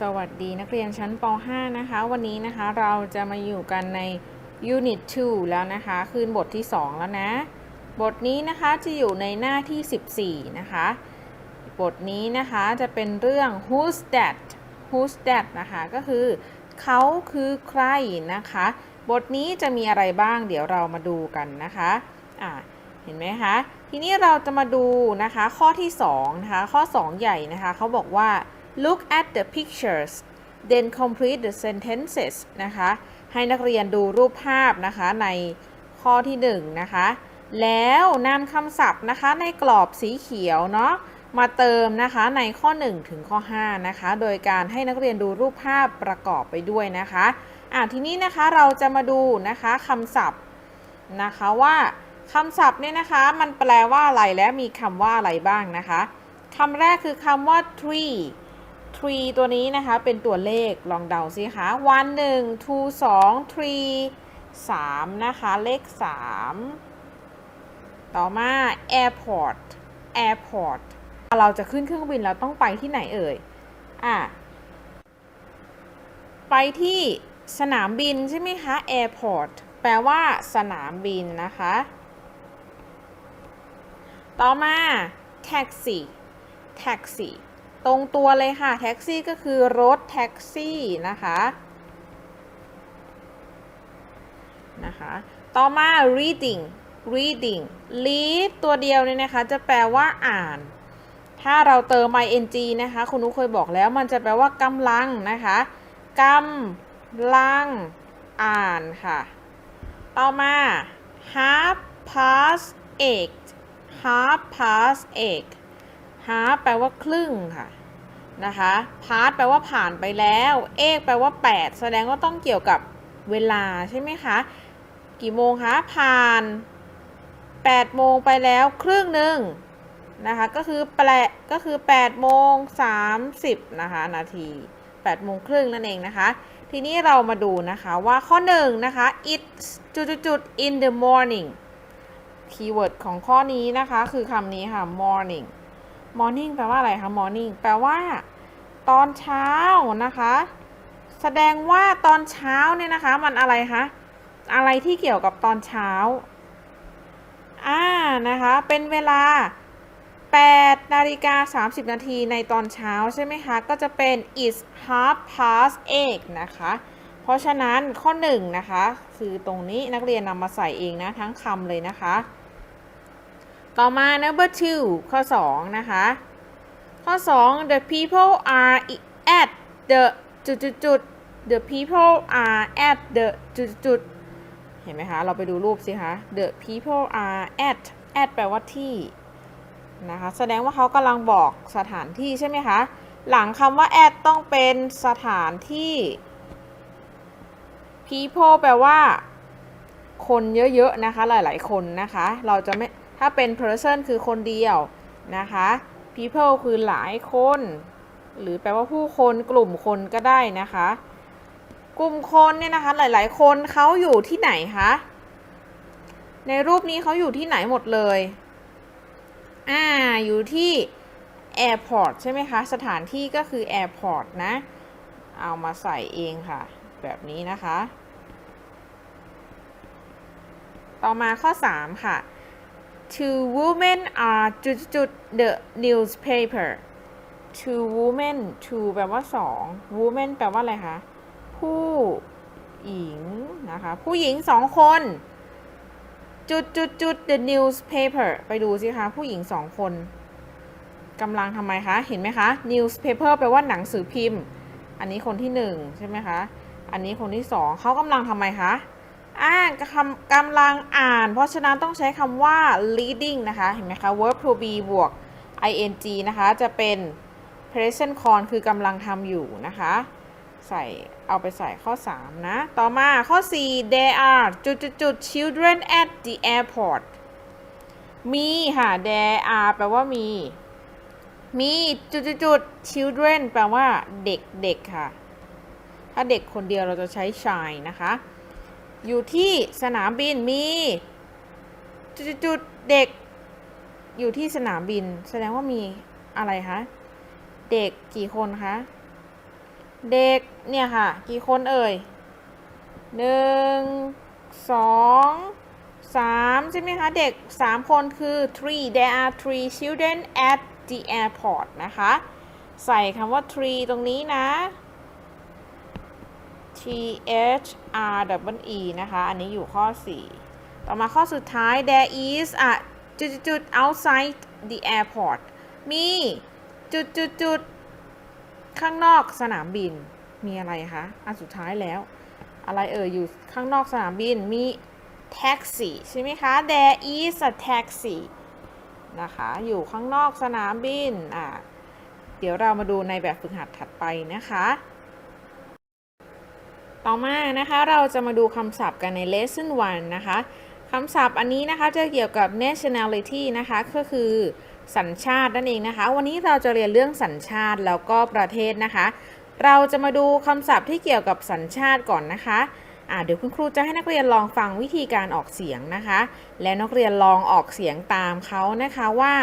สวัสดีนักเรียนชั้นป .5 นะคะ วันนี้นะคะเราจะมาอยู่กันใน Unit 2 แล้วนะคะ คืนบทที่ 2 แล้วนะ บทนี้นะคะจะอยู่ในหน้าที่ 14 นะคะ บทนี้นะคะจะเป็นเรื่อง who's that who's that นะคะ ก็คือเขาคือใครนะคะ บทนี้จะมีอะไรบ้างเดี๋ยวเรามาดูกันนะคะอ่าเห็นไหมคะ ทีนี้เราจะมาดูนะคะข้อที่2นะคะข้อ 2 ใหญ่นะคะเขาบอกว่า look at the pictures then complete the sentences นะคะ ให้นักเรียนดูรูปภาพนะคะในข้อที่1นะคะแล้วนำคำศัพท์นะคะในกรอบสีเขียวเนาะมาเติมนะคะในข้อ 1 ถึงข้อ5นะคะ โดยการให้นักเรียนดูรูปภาพประกอบไปด้วยนะคะอะทีนี้นะคะเราจะมาดูนะคะคำศัพท์นะคะว่าคำศัพท์เนี่ยนะคะมันแปลว่าอะไรและมีคำว่าอะไรบ้างนะคะคำแรกคือคำว่า tree tree ตัวนี้นะคะ เป็นตัวเลขลองเดาสิคะ one หนึ่ง two สอง three สามนะคะ เลขสามต่อมา airport airport เราจะขึ้นเครื่องบินเราต้องไปที่ไหนเอ่ย อะ ไปที่สนามบินใช่ไหมคะ airport แปลว่าสนามบินนะคะ ต่อมา taxi taxi ตรงตัวเลยค่ะ แท็กซี่ก็คือรถแท็กซี่นะคะนะคะต่อมา reading reading read ตัวเดียวเนี่ยนะคะ จะแปลว่าอ่าน ถ้าเราเติม ing นะคะ คุณนุเคยบอกแล้วมันจะแปลว่ากำลังนะคะกำลังอ่านค่ะ ต่อมา half past eight half past eight half แปลว่าครึ่งค่ะนะคะ past แปลว่าผ่านไปแล้ว เอกแปลว่า 8 แสดงว่าต้องเกี่ยวกับเวลาใช่ไหมคะ กี่โมงคะผ่าน8โมงไปแล้วครึ่งหนึ่งนะคะก็คือแปลก็คือ8โมง30นะคะนาที8โมงครึ่งนั่นเองนะคะ ทีนี้เรามาดูนะคะว่าข้อ1นะคะ it's จุดๆ in the morning คีย์เวิร์ดของข้อนี้นะคะคือคำนี้ค่ะ morning morning แปลว่าอะไรคะ morning แปลว่า ตอนเช้านะคะ แสดงว่าตอนเช้าเนี่ยนะคะ มันอะไรคะ อะไรที่เกี่ยวกับตอนเช้า อ่า นะคะ เป็นเวลา8นาฬิกา30 นาทีในตอนเช้าใช่ไหมคะ ก็จะเป็น is half past eight นะคะ เพราะฉะนั้นข้อ1นะคะ คือตรงนี้นักเรียนนำมาใส่เองนะ ทั้งคำเลยนะคะ ต่อมา number two ข้อ 2 นะคะ ข้อ 2 the people are at the จุดจุดจุด the people are at the จุดจุดเห็นไหมคะ เราไปดูรูปสิคะ the people are at at แปลว่าที่นะคะ แสดงว่าเขากำลังบอกสถานที่ใช่ไหมคะ หลังคำว่า at ต้องเป็นสถานที่ people แปลว่า คนเยอะๆนะคะ หลายๆคนนะคะ เราจะไม่ ถ้าเป็น person คือคนเดียวนะคะ people คือหลายคน หรือแปลว่าผู้คนกลุ่มคนก็ได้นะคะ กลุ่มคนเนี่ยนะคะหลาย ๆ คนเขาอยู่ที่ไหนคะในรูปนี้เขาอยู่ที่ไหนหมดเลยอ่าอยู่ที่ airport ใช่ไหมคะ สถานที่ก็คือ airport นะ เอามาใส่เองค่ะ แบบนี้นะคะ ต่อมาข้อ 3 ค่ะ two women are จุดจุด the newspaper two women two แปลว่า2 women แปลว่าอะไรคะ ผู้หญิงนะคะ ผู้หญิงสองคน จุดจุดจุด the newspaper ไปดูสิคะ ผู้หญิงสองคนกำลังทำไมคะ เห็นไหมคะ newspaper แปลว่าหนังสือพิมพ์ อันนี้คนที่หนึ่งใช่ไหมคะ อันนี้คนที่สองเขากำลังทำไมคะ อ่านคำกำลังอ่าน เพราะฉะนั้นต้องใช้คำว่า reading นะคะ เห็นไหมคะ verb to be บวก ing นะคะ จะเป็น present con คือกำลังทำอยู่นะคะ ใส่เอาไปใส่ข้อ 3 นะ ต่อมาข้อ 4 there are จุดจุดจุด children at the airport มีค่ะ there are แปลว่ามี มีจุดจุดจุด children แปลว่าเด็กเด็กค่ะ ถ้าเด็กคนเดียวเราจะใช้ child นะคะ อยู่ที่สนามบินมีจุดๆเด็ก อยู่ที่สนามบิน แสดงว่ามีอะไรคะเด็กกี่คนคะเด็กเนี่ยค่ะ กี่คนเอ่ยหนึ่งสองสามใช่ไหมคะเด็กสามคนคือ three there are three children at the airport นะคะ ใส่คำว่า three ตรงนี้นะ T H R W E นะคะ อันนี้อยู่ข้อ 4 ต่อมาข้อสุดท้าย there is a จุดจุด outside the airport มีจุดจุดจุดข้างนอกสนามบิน มีอะไรคะ อันสุดท้ายแล้ว อะไรเอ่ยอยู่ข้างนอกสนามบิน มีแท็กซี่ใช่ไหมคะ there is a taxi นะคะ อยู่ข้างนอกสนามบิน อะ เดี๋ยวเรามาดูในแบบฝึกหัดถัดไปนะคะ ต่อมานะคะเราจะมาดูคำศัพท์กันใน lesson 1 นะคะคำศัพท์อันนี้นะคะจะเกี่ยวกับ nationality นะคะก็คือสัญชาตินั่นเองนะคะ วันนี้เราจะเรียนเรื่องสัญชาติแล้วก็ประเทศนะคะ เราจะมาดูคำศัพท์ที่เกี่ยวกับสัญชาติก่อนนะคะอ่าเดี๋ยวคุณครูจะให้นักเรียนลองฟังวิธีการออกเสียงนะคะ และนักเรียนลองออกเสียงตามเขานะคะว่า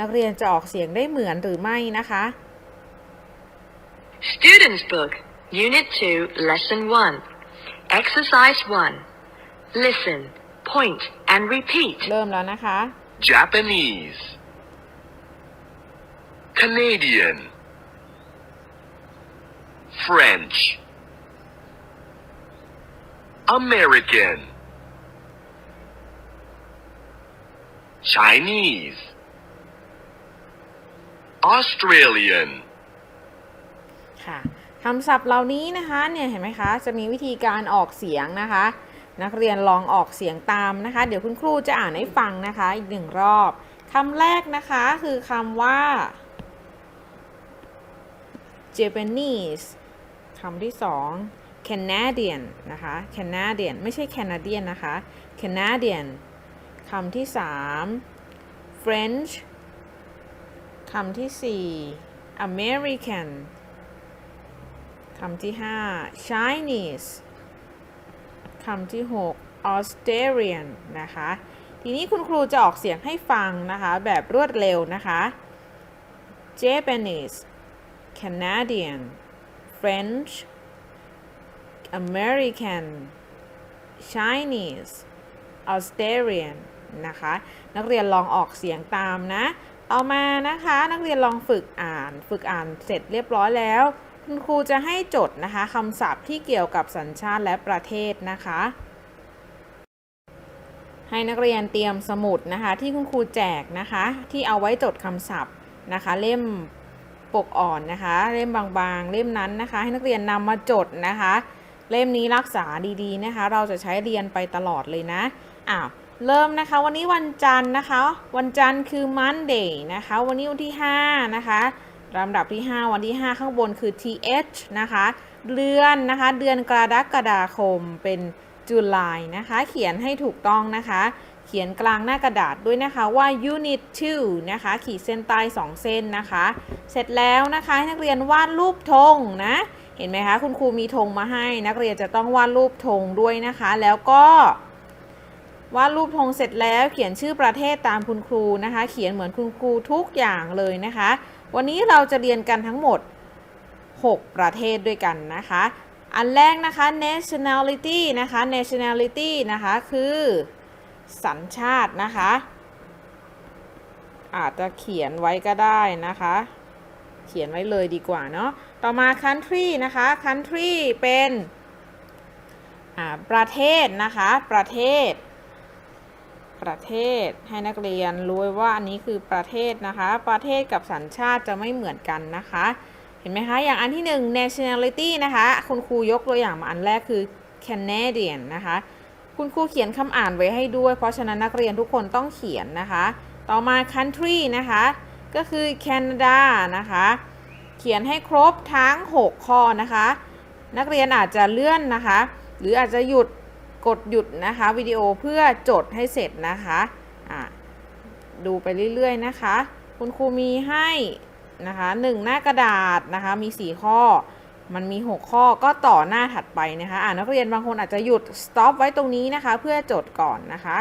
นักเรียนจะออกเสียงได้เหมือนหรือไม่นะคะ Students Book, Unit 2, Lesson 1. Exercise 1. Listen, point, and repeat. เริ่มแล้วนะคะ Japanese, Canadian, French, American, Chinese, Australian, ค่ะ คำศัพท์เหล่านี้นะคะเนี่ยเห็นไหมคะจะมีวิธีการออกเสียงนะคะ นักเรียนลองออกเสียงตามนะคะ เดี๋ยวคุณครูจะอ่านให้ฟังนะคะอีกหนึ่งรอบคำแรกนะคะคือคำว่า Japanese คำที่สอง Canadian นะคะ Canadian ไม่ใช่ Canadian นะคะ Canadian คำที่สาม French คำที่สี่ American คำที่ 5 Chinese คำที่ 6 Australian นะคะ ทีนี้คุณครูจะออกเสียงให้ฟังนะคะ แบบรวดเร็วนะคะ Japanese Canadian French American Chinese Australian นะคะ นักเรียนลองออกเสียงตามนะต่อมานะคะ นักเรียนลองฝึกอ่าน ฝึกอ่านเสร็จเรียบร้อยแล้ว คุณครูจะให้จดนะคะคำศัพท์ที่เกี่ยวกับสัญชาติและประเทศนะคะ ให้นักเรียนเตรียมสมุดนะคะ ที่คุณครูแจกนะคะ ที่เอาไว้จดคำศัพท์นะคะ เล่มปกอ่อนนะคะ เล่มบางๆ เล่มนั้นนะคะ ให้นักเรียนนำมาจดนะคะ เล่มนี้รักษาดีๆนะคะ เราจะใช้เรียนไปตลอดเลยนะอ้าวเริ่มนะคะวันนี้วันจันทร์นะคะ วันจันทร์คือ Monday นะคะ วันนี้วันที่ 5 นะคะ ลำดับที่ 5 วันที่ 5 ข้างบนคือ th นะคะ เดือนนะคะ เดือนกรกฎาคมเป็นจุลายนะคะ เขียนให้ถูกต้องนะคะ เขียนกลางหน้ากระดาษด้วยนะคะว่า unit 2 นะคะ ขีดเส้นใต้ 2 เส้นนะคะ เสร็จแล้วนะคะให้นักเรียนวาดรูปธงนะ เห็นไหมคะ คุณครูมีธงมาให้ นักเรียนจะต้องวาดรูปธงด้วยนะคะ แล้วก็วาดรูปธงเสร็จแล้วเขียนชื่อประเทศตามคุณครูนะคะ เขียนเหมือนคุณครูทุกอย่างเลยนะคะ วันนี้เราจะเรียนกันทั้งหมด 6 ประเทศด้วยกันนะคะ อันแรกนะคะ nationality นะคะ nationality นะคะคือสัญชาตินะคะ อาจจะเขียนไว้ก็ได้นะคะ เขียนไว้เลยดีกว่าเนาะ ต่อมา country นะคะ country เป็นประเทศนะคะ ประเทศ ประเทศให้นักเรียนรู้ว่าอันนี้คือประเทศนะคะ ประเทศกับสัญชาติจะไม่เหมือนกันนะคะ เห็นไหมคะ อย่างอันที่หนึ่ง nationality นะคะ คุณครูยกตัวอย่างมาอันแรกคือ Canadian นะคะ คุณครูเขียนคำอ่านไว้ให้ด้วย เพราะฉะนั้นนักเรียนทุกคนต้องเขียนนะคะ ต่อมา country นะคะ ก็คือ Canada นะคะ เขียนให้ครบทั้ง 6 ข้อนะคะ นักเรียนอาจจะเลื่อนนะคะ หรืออาจจะหยุด กดหยุดนะคะวิดีโอเพื่อจดให้เสร็จนะคะะดูไปเรื่อยๆนะคะ คุณครูมีให้นะคะหนึ่งหน้ากระดาษนะคะมี 4 ข้อ มันมี 6 ข้อก็ต่อหน้าถัดไปนะคะอ่านักเรียนบางคนอาจจะหยุด stop ไว้ตรงนี้นะคะ เพื่อจดก่อนนะคะ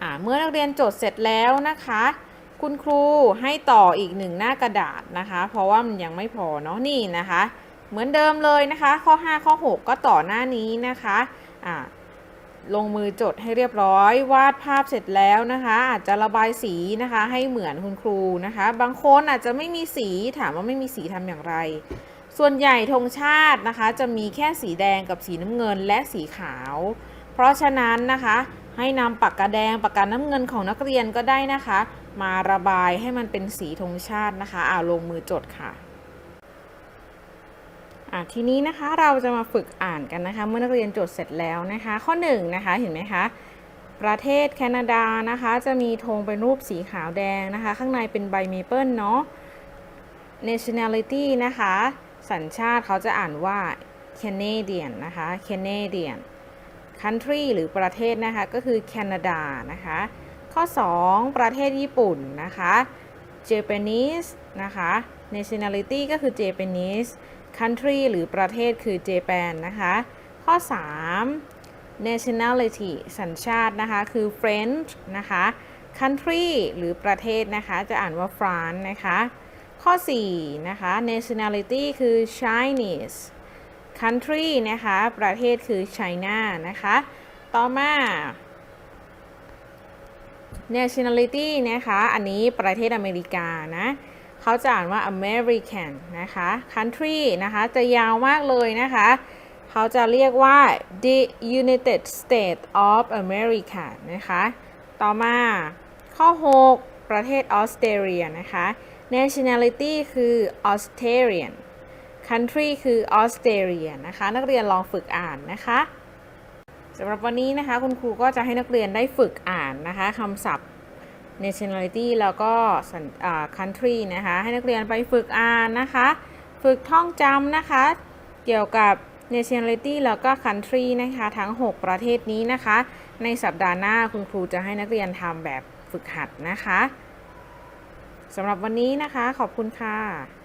อ่าเมื่อนักเรียนจดเสร็จแล้วนะคะ คุณครูให้ต่ออีกหนึ่งหน้ากระดาษนะคะ เพราะว่ามันยังไม่พอเนาะนี่นะคะ เหมือนเดิมเลยนะคะ ข้อ 5 ข้อ 6 ก็ต่อหน้านี้นะคะอ่าลงมือจดให้เรียบร้อยวาดภาพเสร็จแล้วนะคะ อาจจะระบายสีนะคะ ให้เหมือนคุณครูนะคะ บางคนอาจจะไม่มีสีถามว่าไม่มีสีทำอย่างไร ส่วนใหญ่ธงชาตินะคะ จะมีแค่สีแดงกับสีน้ำเงินและสีขาว เพราะฉะนั้นนะคะ ให้นำปากกาแดงปากกาน้ำเงินของนักเรียนก็ได้นะคะ มาระบายให้มันเป็นสีธงชาตินะคะอ่าลงมือจดค่ะ ทีนี้นะคะเราจะมาฝึกอ่านกันนะคะเมื่อนักเรียนจดเสร็จแล้วนะคะ ข้อ1นงนะคะเห็นไหมคะประเทศแคนาดานะคะ จะมีธงเป็นรูปสีขาวแดงนะคะ ข้างในเป็นใบเมเปิลเนาะ nationality นะคะ สัญชาติเขาจะอ่านว่า Canadian นะคะ Canadian country หรือประเทศนะคะ ก็คือแคนาดานะคะ ข้อ 2 ประเทศญี่ปุ่นนะคะ Japanese นะคะ nationality ก็คือ Japanese country หรือประเทศคือ Japan นะคะ ข้อ 3 nationality สัญชาตินะคะ คือ French นะคะ country หรือประเทศนะคะ จะอ่านว่า France นะคะ ข้อ 4 นะคะ nationality คือ Chinese country นะคะ ประเทศคือ China นะคะ ต่อมา nationality นะคะ อันนี้ประเทศอเมริกานะ เขาจะอ่านว่า American นะคะ country นะคะจะยาวมากเลยนะคะ เขาจะเรียกว่า the United States of America นะคะ ต่อมาข้อ 6 ประเทศออสเตรเลียนะคะ nationality คือ Australian country คือออสเตรเลียนะคะ นักเรียนลองฝึกอ่านนะคะสำหรับวันนี้นะคะคุณครูก็จะให้นักเรียนได้ฝึกอ่านนะคะคำศัพท์ nationality แล้วก็ country นะคะ ให้นักเรียนไปฝึกอ่านนะคะ ฝึกท่องจำนะคะ เกี่ยวกับ nationality แล้วก็ country นะคะ ทั้ง 6 ประเทศนี้นะคะ ในสัปดาห์หน้าคุณครูจะให้นักเรียนทำแบบฝึกหัดนะคะสำหรับวันนี้นะคะ ขอบคุณค่ะ